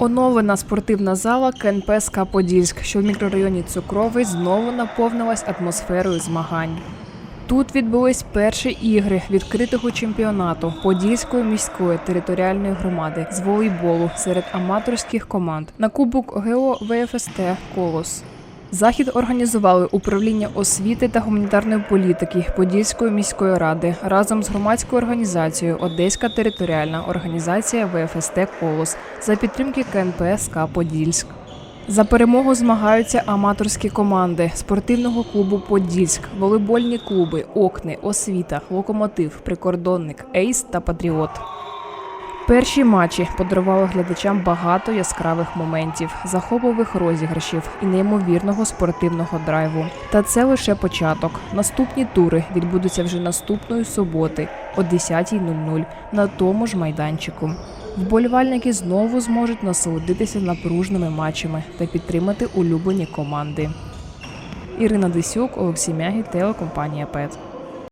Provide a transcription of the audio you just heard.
Оновлена спортивна зала КНП СК Подільськ, що в мікрорайоні Цукровий знову наповнилась атмосферою змагань. Тут відбулись перші ігри відкритого чемпіонату Подільської міської територіальної громади з волейболу серед аматорських команд на Кубок ГО ВФСТ Колос. Захід організували управління освіти та гуманітарної політики Подільської міської ради разом з громадською організацією Одеська територіальна організація ВФСТ Колос за підтримки КНП СК Подільськ. За перемогу змагаються аматорські команди спортивного клубу Подільськ, волейбольні клуби Окни, Освіта, Локомотив, Прикордонник, Ейс та Патріот. Перші матчі подарували глядачам багато яскравих моментів, захопливих розіграшів і неймовірного спортивного драйву. Та це лише початок. Наступні тури відбудуться вже наступної суботи о 10.00 на тому ж майданчику. Вболівальники знову зможуть насолодитися напружними матчами та підтримати улюблені команди. Ірина Десюк, Олексій Мягі, телекомпанія ПЕТ.